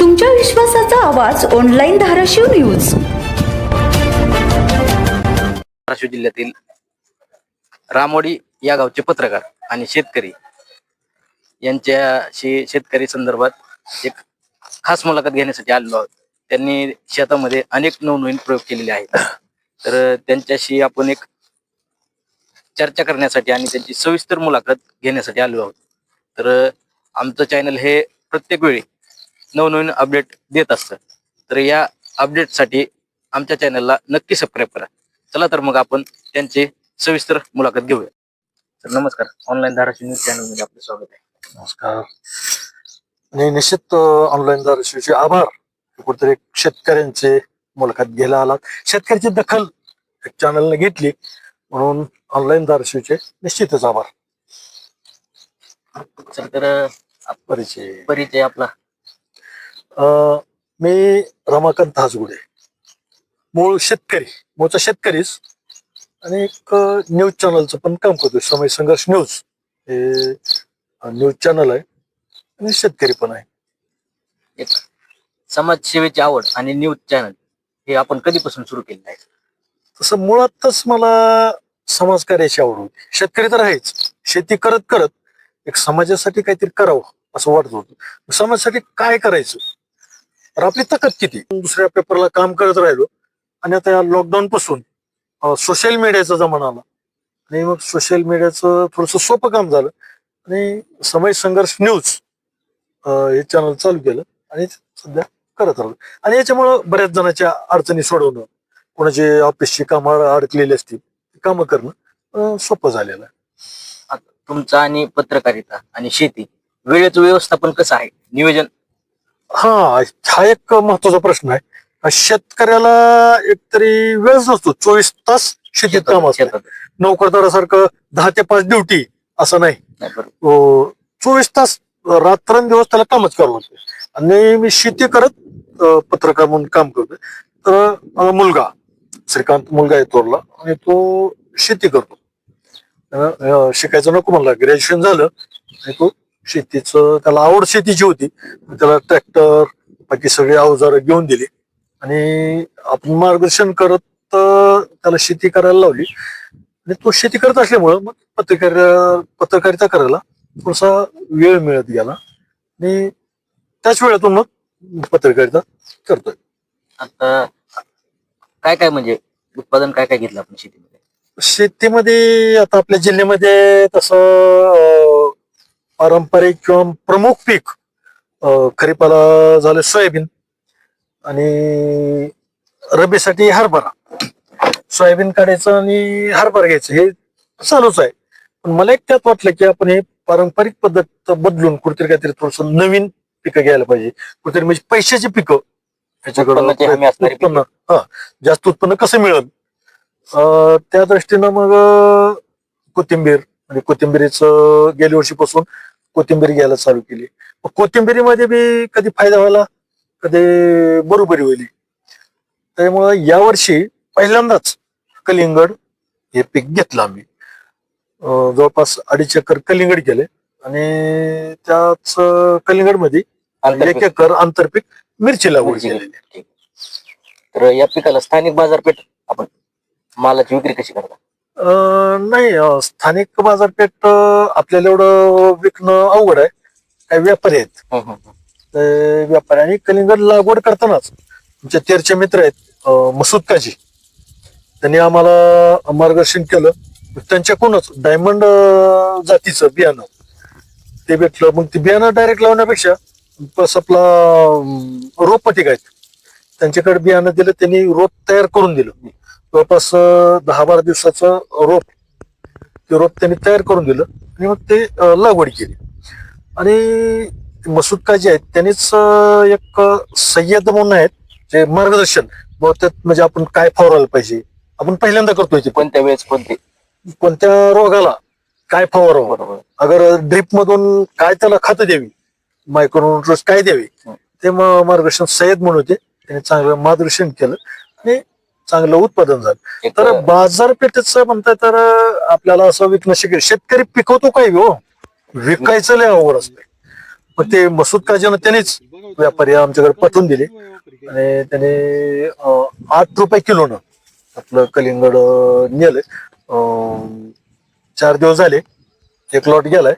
तुमच्या विश्वासाचा आवाज ऑनलाईन धाराशिव न्यूज धाराशिव जिल्ह्यातील रामोडी या गावचे पत्रकार आणि शेतकरी यांच्याशी शेतकरी संदर्भात एक खास मुलाखत घेण्यासाठी आलेलो आहोत. त्यांनी शेतामध्ये अनेक नवनवीन प्रयोग केलेले आहेत. तर त्यांच्याशी आपण एक चर्चा करण्यासाठी आणि त्यांची सविस्तर मुलाखत घेण्यासाठी आलो आहोत. तर आमचं चॅनल हे प्रत्येक वेळी नवनवीन अपडेट देत असतं. तर या अपडेटसाठी आमच्या चॅनलला नक्की सबस्क्राईब करा. चला तर मग आपण त्यांची सविस्तर मुलाखत घेऊया. तर नमस्कार. ऑनलाईन धाराशिव न्यूज चॅनलमध्ये आपलं स्वागत आहे. नमस्कार. आणि निश्चित ऑनलाईन धाराशिवचे आभार. कुठेतरी शेतकऱ्यांचे मुलाखत घ्यायला आलात. शेतकऱ्याची दखल एक चॅनलने घेतली. म्हणून ऑनलाईन धाराशिवचे निश्चितच आभार. तर परिचय. परिचय आपला. अं, मी रमाकांत हासगुडे मूळ शेतकरी मूळचा शेतकरीच. आणि एक न्यूज चॅनलचं पण काम करतो समय संघर्ष न्यूज हे न्यूज चॅनल आहे. आणि शेतकरी पण आहे. एक समाजसेवेची आवड आणि न्यूज चॅनल हे आपण कधीपासून सुरू केलेलं आहे? तसं मुळातच मला समाजकार्याची आवड होती. शेतकरी तर आहेच. शेती करत करत एक समाजासाठी काहीतरी करावं असं वाटत होतं. समाजासाठी काय करायचं? तर आपली ताकद किती? दुसऱ्या पेपरला काम करत राहिलो आणि आता या लॉकडाऊन पासून सोशल मीडियाचा जमाना आला. आणि मग सोशल मीडियाचं थोडस सोपं काम झालं. आणि समय संघर्ष न्यूज हे चॅनल चालू केलं आणि सध्या करत राहिलो. आणि याच्यामुळं बऱ्याच जणांच्या अडचणी सोडवणं कोणाचे ऑफिसची कामं अडकलेली असतील ती कामं करणं सोपं झालेलं आहे. तुमचं आणि पत्रकारिता आणि शेती वेळेचं व्यवस्थापन कसं आहे? नियोजन? हा हा एक महत्त्वाचा प्रश्न आहे. शेतकऱ्याला एकतरी वेळच नसतो. चोवीस तास शेतीत काम असतं. शेतात. नोकरदारासारखं दहा ते पाच ड्युटी असं नाही. अं, चोवीस तास रात्रंदिवस त्याला कामच करावं लागतं. आणि मी शेती करत पत्रकार म्हणून काम करतोय. तर माझा मुलगा श्रीकांत मुलगा आहे तोरला आणि तो शेती करतो. अं, शिकायचं नको म्हणला. ग्रॅज्युएशन झालं. आणि तो शेतीचं त्याला आवड शेतीची होती. त्याला ट्रॅक्टर बाकी सगळी अवजार घेऊन दिली. आणि आपण मार्गदर्शन करत अं, त्याला शेती करायला लावली. आणि तो शेती करत असल्यामुळं मग पत्रकार पत्रकारिता करायला थोडासा वेळ मिळत गेला. आणि त्याच वेळातून मग पत्रकारिता करतोय. आता काय काय म्हणजे उत्पादन काय काय घेतलं आपण शेतीमध्ये? शेतीमध्ये आता आपल्या जिल्ह्यामध्ये तसं पारंपरिक किंवा प्रमुख पीक खरीपाला झालं सोयाबीन आणि रब्बीसाठी हरभरा. सोयाबीन काढायचं आणि हरभरा घ्यायचं हे चालूच आहे. पण मला एक त्यात वाटलं की आपण हे पारंपरिक पद्धत बदलून कुठेतरी काहीतरी थोडस नवीन पिकं घ्यायला पाहिजे. कुठेतरी म्हणजे पैशाची पिकं. हा जास्त उत्पन्न कसं मिळेल? अं, त्या दृष्टीनं मग अं, कोथिंबीर म्हणजे कोथिंबीरीचं गेल्या वर्षीपासून कोथिंबीर घ्यायला चालू केली. मग कोथिंबीरीमध्ये बी कधी फायदा व्हायला कधी बरोबरी होईल. त्यामुळं यावर्षी पहिल्यांदाच कलिंगड हे पीक घेतलं आम्ही. अं, जवळपास अडीच एकर कलिंगड केले. आणि त्याच कलिंगडमध्ये एक आंतरपीक एकर आंतरपीक मिरची लागवड केलेली. ठीक. तर या पिकाला स्थानिक बाजारपेठ आपण मालाची विक्री कशी करता? अं, नाही अं, स्थानिक बाजारपेठ अं, आपल्याला एवढं विकणं अवघड आहे. काही व्यापारी आहेत. हं, हं, हं. ते व्यापारी आणि कलिंगड लागवड करतानाच आमचे तेरचे मित्र आहेत अं, मसूद काजी. त्यांनी आम्हाला मार्गदर्शन केलं. त्यांच्याकडूनच डायमंड अं, जातीचं बियाणं. ते भेटलं. मग ते बियाणं डायरेक्ट लावण्यापेक्षा बस आपला अं, रोप पथिक आहेत. त्यांच्याकडे बियाणं दिलं. त्यांनी रोप तयार करून दिलं. जवळपास दहा बारा दिवसाचं रोप ते रोप त्यांनी तयार करून दिलं आणि मग ते लागवड केली. आणि मसूद काजी आहेत त्यांनीच एक सय्यद म्हणून आहेत जे मार्गदर्शन त्यात म्हणजे आपण काय फवारायला पाहिजे आपण पहिल्यांदा करतोय ते. पण कोणत्या वेळेस कोणते? कोणत्या रोगाला काय फवारावं? बरोबर. अगर ड्रिप मधून काय त्याला खातं द्यावी? मायक्रोन्युट्रस काय द्यावी. ते मार्गदर्शन सय्यद म्हणून होते त्यांनी चांगलं मार्गदर्शन केलं. आणि चांगलं उत्पादन झालं. तर बाजारपेठेचं म्हणताय तर आपल्याला असं विकणं शक्य शेतकरी पिकवतो काय हो. विकायचं लय अवघड असतंय मग ते मसूद काजीनं त्यानेच व्यापारी आमच्याकडे पाठवून दिले. आणि त्याने आठ रुपये किलोनं आपलं कलिंगड अं, चार दिवस झाले. एक लॉट गेलाय.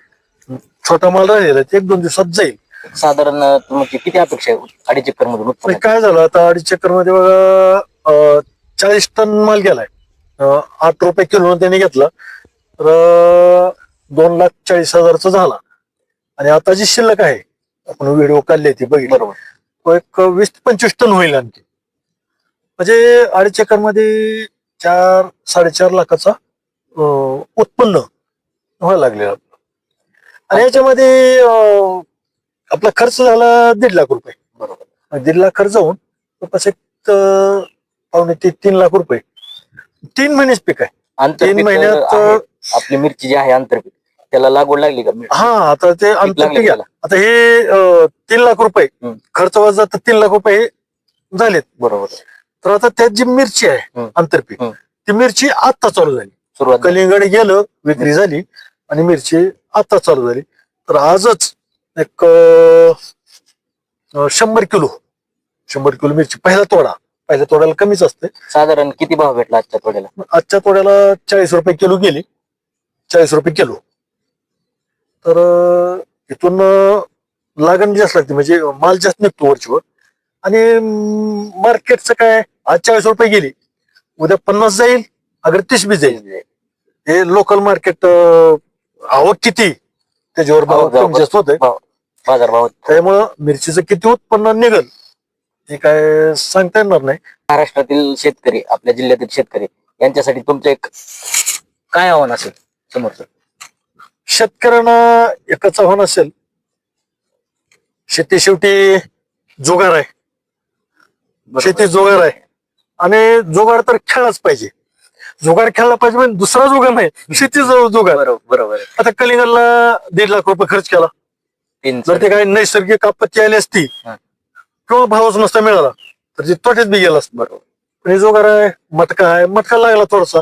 छोटा माल राहिलेला एक दोन दिवसात जाईल. साधारण तुमची किती अपेक्षा आहे अडीच एकर मधून काय झालं आता अडीच चक्करमध्ये बघा चाळीस टन माल गेलाय. आठ रुपये किलो त्याने घेतला तर दोन लाख चाळीस हजारचा झाला. आणि आता जी शिल्लक आहे आपण व्हिडिओ काढले ती बघितली. बरोबर. तो एक वीस ते पंचवीस टन होईल आणखी. म्हणजे अडीच एकरमध्ये चार साडेचार लाखाचा उत्पन्न व्हायला लागले आणि याच्यामध्ये आपला खर्च झाला दीड लाख रुपये. बरोबर. दीड लाख खर्च होऊन अं, पावणे ते तीन लाख रुपये तीन महिनेच पीक आहे आंतरपीक महिन्यात, आहे. आपली मिरची जी आहे आंतरपीक त्याला लागवड लागली का मिरची? हा आता ते आमचं लागलं पीक आहे. त्याला? आता हे अं, तीन लाख रुपये हम्म. खर्च वजा तर तीन लाख रुपये हे झालेत बरोबर तर आता त्यात जी मिरची आहे हम्म. आंतरपीक हम्म. ती मिरची आता चालू झाली सुरुवात झाली. कलिंगड गेलं विक्री झाली आणि मिरची आता चालू झाली तर आजच एक अं, अं, शंभर किलो शंभर किलो मिरची पहिला तोडा पहिल्या तोड्याला कमीच असते साधारण किती भाव भेटला आजच्या तोड्याला? आजच्या तोड्याला चाळीस रुपये किलो गेली. चाळीस रुपये किलो. तर इथून लागण जास्त लागते. म्हणजे माल जास्त निघतो वरचीवर. आणि मार्केटचं काय? आज चाळीस रुपये गेली. उद्या पन्नास जाईल. अगर तीस बी जाईल. हे लोकल मार्केट आवक किती? त्याच्यावर भाव जास्त होत बाजार भाव त्यामुळं मिरचीचं किती उत्पन्न निघल? हे काय सांगता येणार नाही. महाराष्ट्रातील शेतकरी आपल्या जिल्ह्यातील शेतकरी यांच्यासाठी तुमचं एक काय आव्हान असेल समोरचं? शेतकऱ्यांना एकच आव्हान असेल शेती शेवटी जोगार आहे. शेती जोगार आहे. आणि जोगार तर खेळलाच पाहिजे. जोगार खेळला पाहिजे म्हणजे दुसरा जोगार नाही शेती जो- जोगार. बरोबर बरोबर आहे. आता कलिंगडला दीड लाख रुपये खर्च केला. तीन जर ते काही नैसर्गिक आपत्ती आली असती हा. किंवा भावच नसता मिळाला तर ते तोट्यात बी गेला असतं. बरोबर. हे जोगार आहे मटका आहे मटका लागला थोडासा.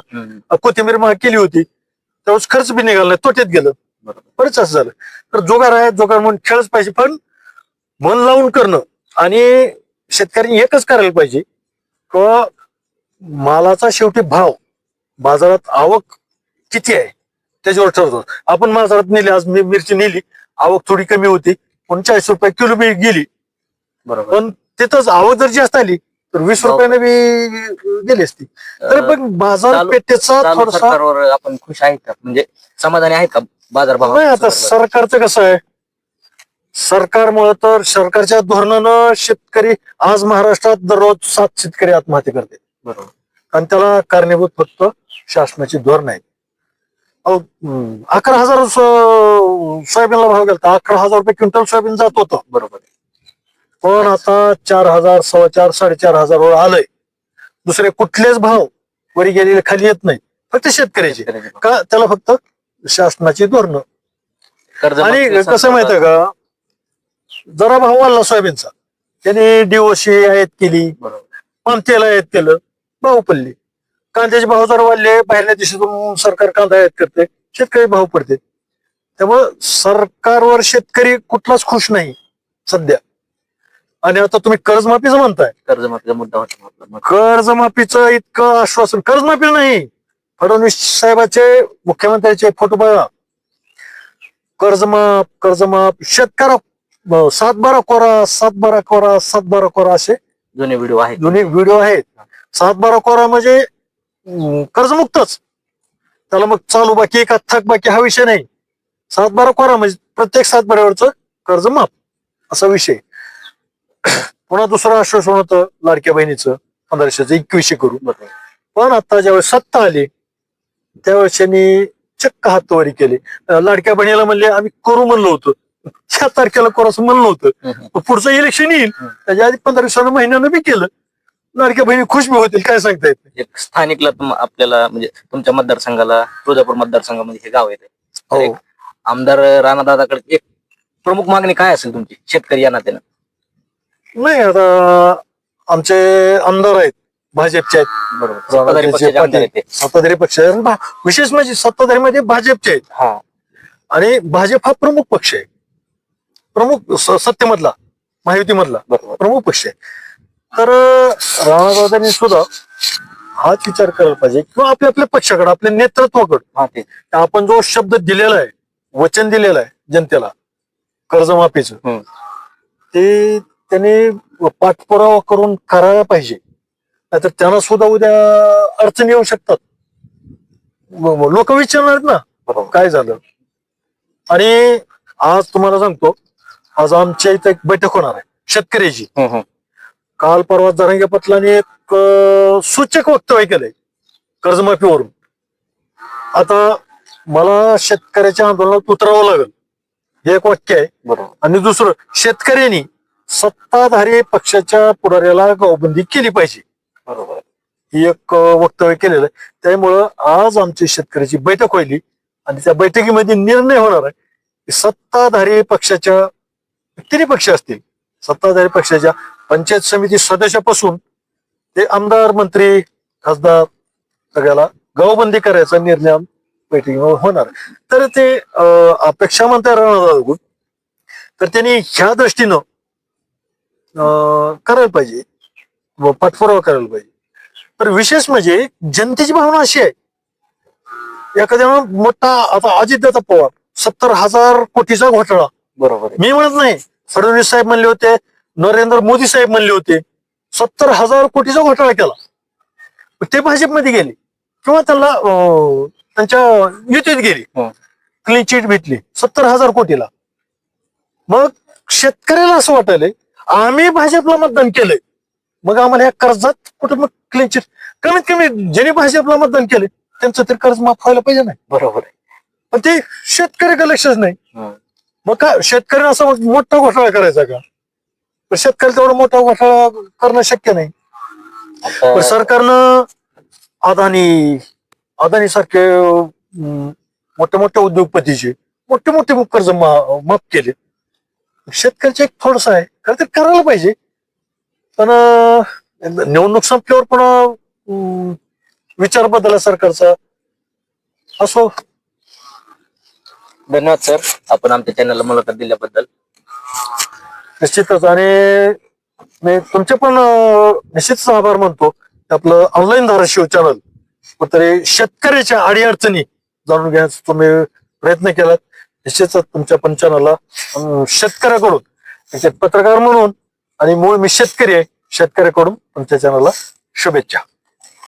कोथिंबीर महाग केली होती त्यावेळेस खर्च बी निघाला नाही तोट्यात गेलं. बरेच असं झालं. तर जोगार आहे जोगार म्हणून खेळच पाहिजे पण मन लावून करणं आणि शेतकऱ्यांनी एकच करायला पाहिजे किंवा मालाचा शेवटी भाव बाजारात आवक किती आहे त्याच्यावर ठरतो आपण बाजारात नेली आज मी मिरची नेली आवक थोडी कमी होती पण चाळीस रुपये किलो बी गेली. बरोबर. पण तिथंच आवक जर जास्त आली तर वीस हो. रुपयाने बी गेली असती. तर पण बाजारपेठेचा चालू थोडासा सरकारवर आपण खुश आहेत का? म्हणजे समाधानी आहेत का बाजार भाव? नाही आता सरकारचं कसं आहे? सरकारमुळे तर सरकारच्या धोरणानं शेतकरी आज महाराष्ट्रात दररोज सात शेतकरी आत्महत्या करते. बरोबर. आणि त्याला कारणीभूत फक्त शासनाची धोरण हम्म, अकरा हजार सोयाबीनला भाव गेला अकरा हजार रुपये क्विंटल सोयाबीन जात होतं. बरोबर. पण आता चार हजार सव्वा चार साडेचार हजार वर आलंय. दुसरे कुठलेच भाव वरी गेलेले खाली येत नाही. फक्त शेतकऱ्याचे. का त्याला फक्त शासनाची धोरणं. आणि कसं माहितीये का? जरा भाव वाढला सोयाबीनचा. त्याने डीओसी आयात केली. बरोबर. पाम तेल आयात केलं. भाव पडले. कांद्याचे भाव जर वाढले. बाहेरल्या देशातून सरकार कांदा आयात करते. शेतकरी भाव पडते. त्यामुळं सरकारवर शेतकरी कुठलाच खुश नाही सध्या. आणि आता तुम्ही कर्जमाफीचं म्हणताय. कर्जमाफीचा मुद्दा होता आपला. मग कर्जमाफीचं इतकं आश्वासन. कर्जमाफी नाही. फडणवीस साहेबाचे मुख्यमंत्र्याचे फोटो बघा. कर्जमाफ कर्जमाफ शेतकरा ब- सात बारा कोरा सात बारा कोरा सात बारा कोरा असे जुने व्हिडिओ आहेत. जुने व्हिडिओ आहेत. सात बारा कोरा म्हणजे अं, कर्जमुक्तच. त्याला मग चालू बाकी का थक बाकी हा विषय नाही. सात बारा कोरा म्हणजे प्रत्येक सात बारावरचं कर्ज माफ असा विषय. पुन्हा दुसरं आश्वासन होतं लाडक्या बहिणीचं पंधराशेचं एकवीसशे करू पण आता ज्यावेळेस सत्ता आली त्यावेळेस त्यांनी चक्क हातवारी केली. लाडक्या बहिणीला म्हणले आम्ही करू म्हणलं होतं. ह्या तारखेला करू असं म्हणलं होतं पुढचं इलेक्शन येईल. त्याच्या आधी पंधरा दिवसानं महिन्यानं बी केलं. लाडक्या बहिणी खुश बी होतील काय सांगता येत स्थानिकला आपल्याला म्हणजे तुमच्या मतदारसंघाला तुळजापूर मतदारसंघामध्ये हे गाव येते हो. आमदार राणादादाकडे एक प्रमुख मागणी काय असेल तुमची? शेतकरी या नात्यानं? नाही आता आमचे आमदार आहेत भाजपचे आहेत. बरोबर. सत्ताधारी राणादादाचे पक्षाचे आमदार आहेत पाटील, ते. सत्ताधारी पक्ष. आहे. आणि भा- विशेष म्हणजे सत्ताधारी मध्ये भाजपचे आहेत. हा. आणि भाजप हा प्रमुख पक्ष आहे. प्रमुख स- सत्तेमधला महायुतीमधला बरोबर. प्रमुख पक्ष आहे. तर राणादादांनी सुद्धा हाच विचार करायला पाहिजे. किंवा आपल्या आपल्या पक्षाकडे आपल्या नेतृत्वाकडे. हा ते. आपण जो शब्द दिलेला आहे वचन दिलेलं आहे जनतेला कर्जमाफीचं हम्म. ते त्याने पाठपुरावा करून करायला पाहिजे. नाहीतर त्यांना सुद्धा उद्या अडचणी येऊ शकतात. लोक विचारणार ना काय झालं? आणि आज तुम्हाला सांगतो आज आमच्या इथं एक बैठक होणार आहे शेतकऱ्याची. काल परवा जरांगे पाटलाने एक सूचक वक्तव्य केलंय कर्जमाफीवरून. आता मला शेतकऱ्याच्या आंदोलनात उतरावं लागेल. हे एक वाक्य आहे. बरोबर. आणि दुसरं शेतकऱ्यांनी सत्ताधारी पक्षाच्या पुढाऱ्याला गावबंदी केली पाहिजे. बरोबर. ही एक वक्तव्य केलेलं आहे. त्यामुळं आज आमची शेतकऱ्याची बैठक होईल आणि त्या बैठकीमध्ये निर्णय होणार आहे की सत्ताधारी पक्षाच्या किती पक्ष असतील सत्ताधारी पक्षाच्या पंचायत समिती सदस्यापासून ते आमदार मंत्री खासदार सगळ्याला गावबंदी करायचा निर्णय बैठकीमध्ये होणार आहे. तर ते अपेक्षा म्हणता राहणार तर त्यांनी ह्या दृष्टीनं करायला पाहिजे. व पाठपुरावा करायला पाहिजे. तर विशेष म्हणजे जनतेची भावना अशी आहे. एखाद्या मोठा आता अजितदादा पवार सत्तर हजार कोटीचा घोटाळा. बरोबर मी म्हणत नाही. फडणवीस साहेब म्हणले होते नरेंद्र मोदी साहेब म्हणले होते सत्तर हजार कोटीचा घोटाळा केला. ते भाजपमध्ये गेले. किंवा त्यांना त्यांच्या युतीत गेली. क्लीन चिट भेटली. सत्तर हजार कोटीला. मग शेतकऱ्याला असं वाटायलंय आम्ही भाजपला मतदान केलंय. मग आम्हाला ह्या कर्जात कुठं मग क्लीन चिट कमीत कमी ज्यांनी भाजपला मतदान केले त्यांचं तरी कर्ज माफ व्हायला पाहिजे नाही बरोबर आहे. पण ते शेतकऱ्याकडे लक्षच नाही. मग काय शेतकऱ्यांना असं मग मोठा घोटाळा करायचा का? पण शेतकऱ्याला तेवढा मोठा घोटाळा करणं शक्य नाही. पण सरकारनं अदानी अदानी सारखे मोठ्या मोठ्या उद्योगपतीचे मोठे मोठे कर्ज माफ केले शेतकऱ्याचे एक थोडस आहे. खरं तर करायला पाहिजे. पण निवडणूक संपल्यावर पण विचार बदलला सरकारचा. असो. धन्यवाद सर. आपण आमच्या चॅनलला मुलाखत दिल्याबद्दल. निश्चितच. आणि मी तुमचे पण निश्चितच आभार मानतो. आपलं ऑनलाईन धाराशिव चॅनल तरी शेतकऱ्याच्या अडीअडचणी जाणून घेण्याचा तुम्ही प्रयत्न केलात. निश्चितच तुमच्या पंचनाला शेतकऱ्याकडून एक पत्रकार म्हणून आणि मूळ मी शेतकरी आहे शेतकऱ्याकडून तुमच्या चॅनलला शुभेच्छा.